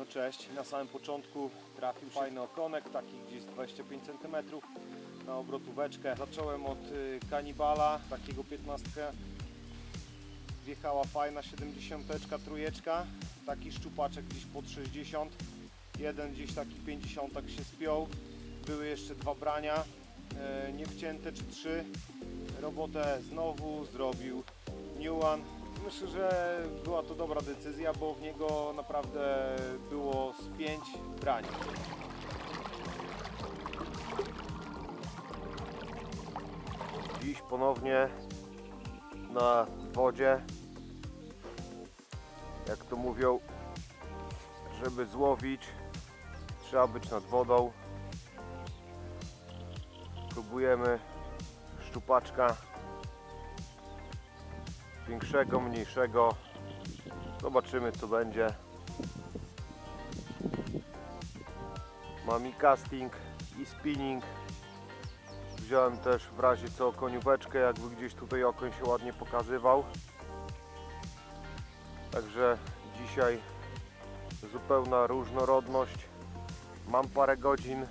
No cześć, na samym początku trafił fajny okonek, taki gdzieś z 25 cm na obrotóweczkę. Zacząłem od y, kanibala, takiego 15. Wjechała fajna 70 trójeczka, taki szczupaczek gdzieś pod 60. Jeden gdzieś taki 50 się spiął. Były jeszcze dwa brania, e, niewcięte czy trzy. Robotę znowu zrobił New One. Myślę, że była to dobra decyzja, bo w niego naprawdę było z pięć brań. Dziś ponownie na wodzie. Jak to mówią, żeby złowić, trzeba być nad wodą. Próbujemy szczupaczka większego, mniejszego. Zobaczymy co będzie. Mam i casting i spinning. Wziąłem też w razie co konióweczkę, jakby gdzieś tutaj okoń się ładnie pokazywał. Także dzisiaj zupełna różnorodność. Mam parę godzin.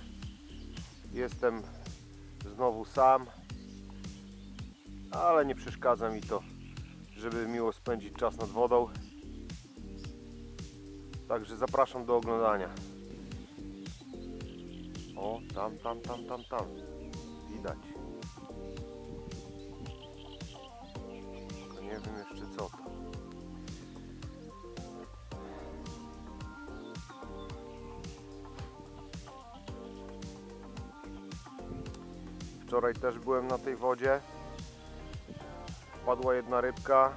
Jestem znowu sam. Ale nie przeszkadza mi to, żeby miło spędzić czas nad wodą. Także zapraszam do oglądania. O, tam, tam, tam, tam, tam. Widać. Tylko nie wiem jeszcze co to. Wczoraj też byłem na tej wodzie. Padła jedna rybka.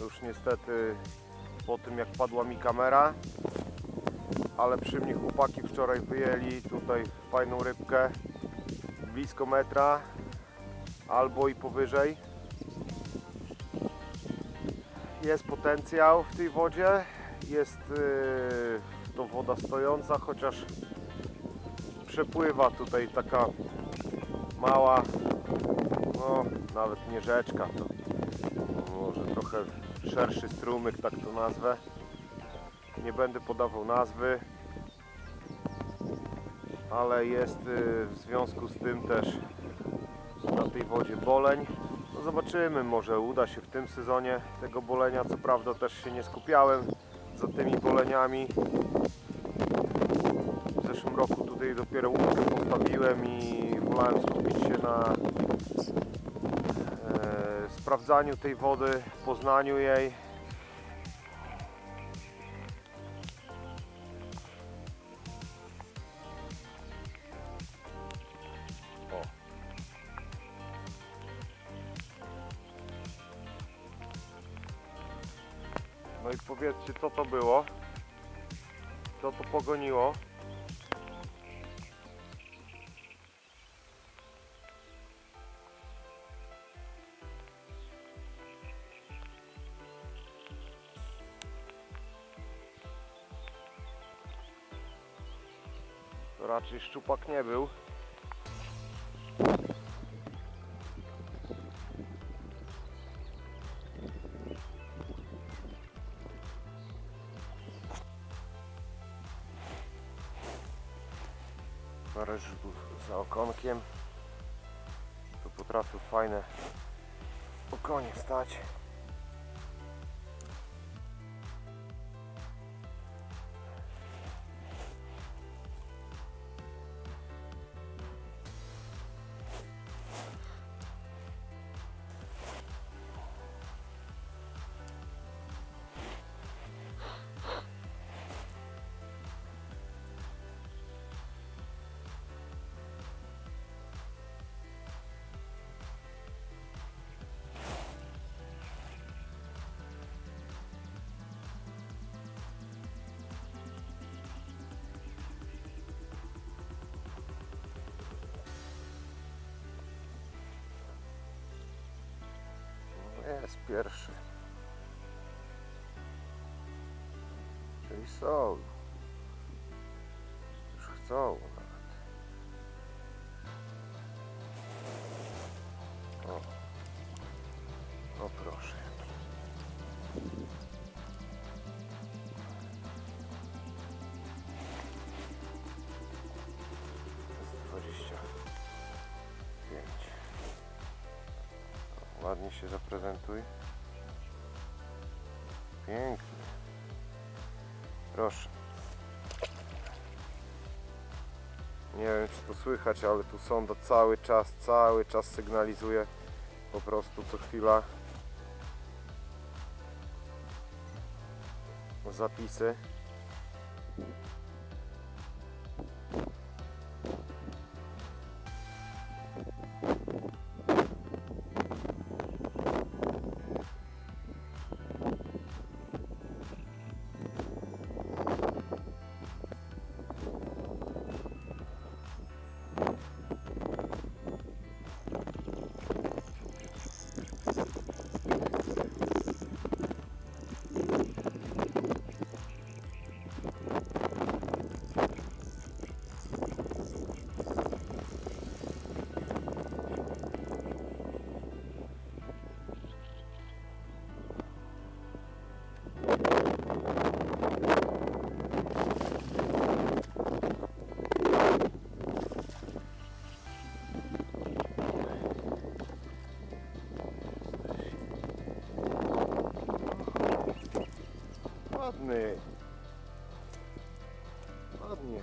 Już niestety po tym jak padła mi kamera. Ale przy mnie chłopaki wczoraj wyjęli tutaj fajną rybkę. Blisko metra albo i powyżej. Jest potencjał w tej wodzie. Jest yy, to woda stojąca, chociaż przepływa tutaj taka mała, no nawet nie rzeczka, to trochę szerszy strumyk, tak to nazwę. Nie będę podawał nazwy, ale jest y, w związku z tym też na tej wodzie boleń. No zobaczymy, może uda się w tym sezonie tego bolenia. Co prawda też się nie skupiałem za tymi boleniami. W zeszłym roku tutaj dopiero łódkę postawiłem i wolałem skupić się na sprawdzaniu tej wody, poznaniu jej. O. No i powiedzcie co to było? Co to pogoniło? Raczej szczupak nie był. Parę rzutów za okonkiem. To potrafią fajne okonie stać. Jest pierwszy. Czyli są. Już chcą ładnie się zaprezentuj. Pięknie. Proszę. Nie wiem czy to słychać, ale tu sonda cały czas, cały czas sygnalizuje po prostu co chwila zapisy. Ładnie.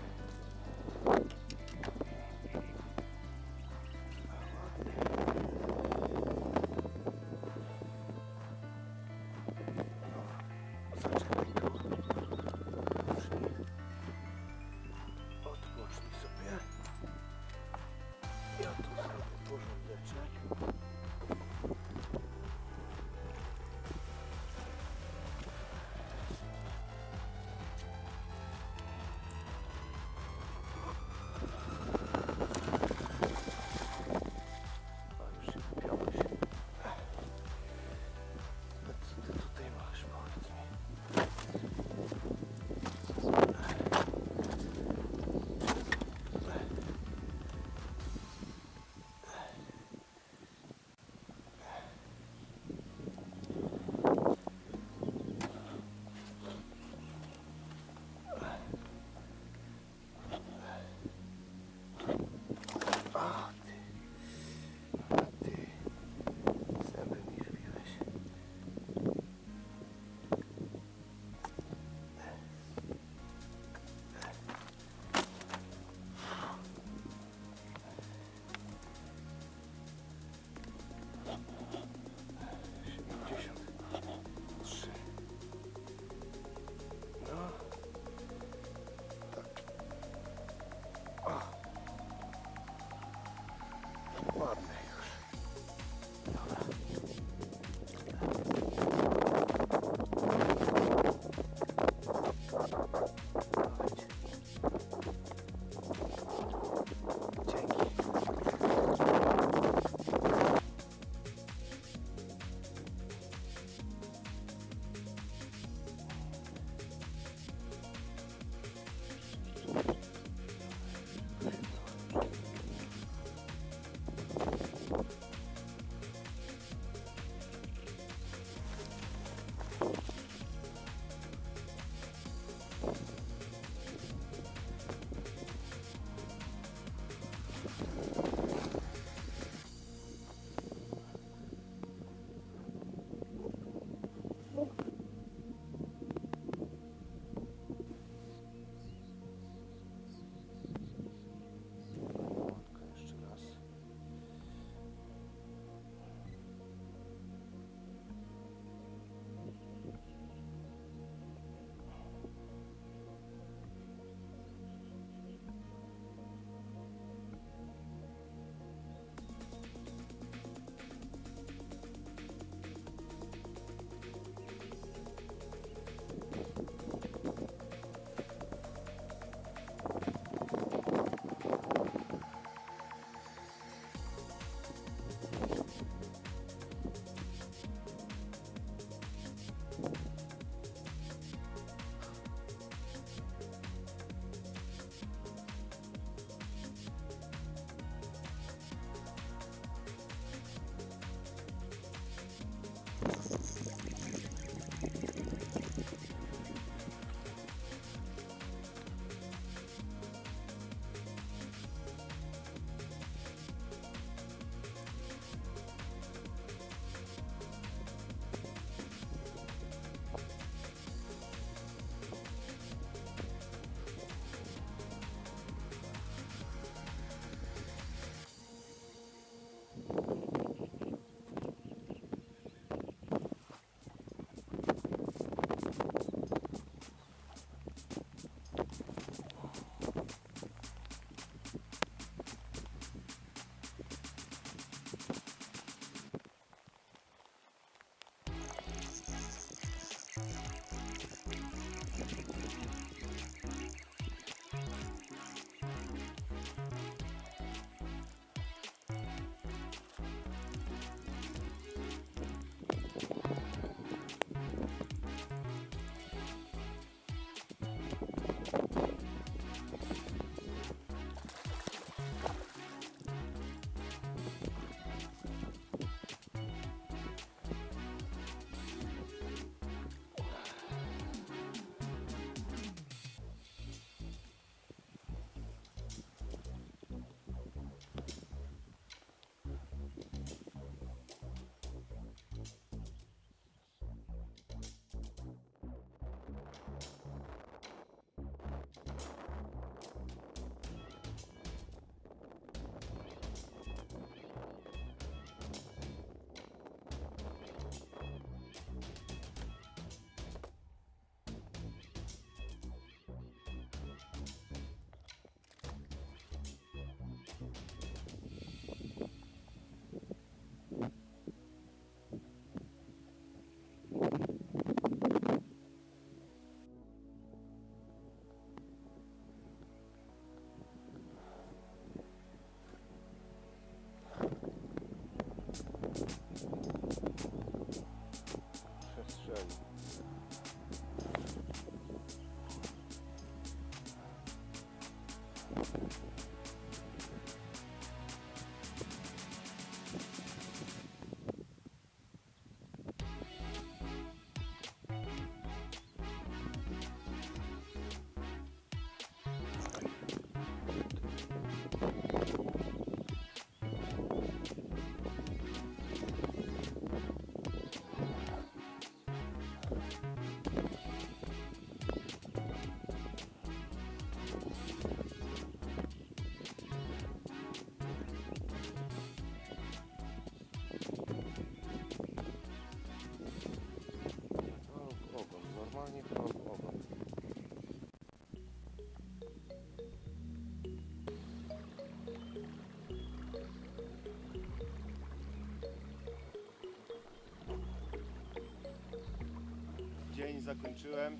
Zakończyłem.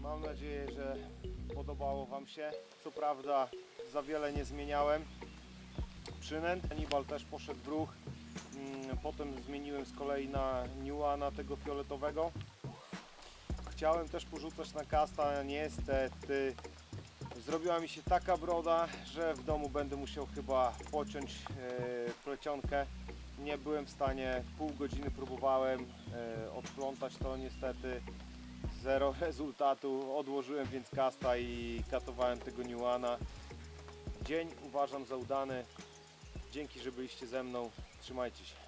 Mam nadzieję, że podobało Wam się. Co prawda za wiele nie zmieniałem przynęt. Hannibal też poszedł w ruch. Mm, Potem zmieniłem z kolei na Newa, na tego fioletowego. Chciałem też porzucać na kasta, niestety zrobiła mi się taka broda, że w domu będę musiał chyba pociąć e, plecionkę. Nie byłem w stanie, pół godziny próbowałem e, odplątać to niestety. Zero rezultatu, odłożyłem więc kasta i katowałem tego Newana. Dzień uważam za udany. Dzięki, że byliście ze mną. Trzymajcie się.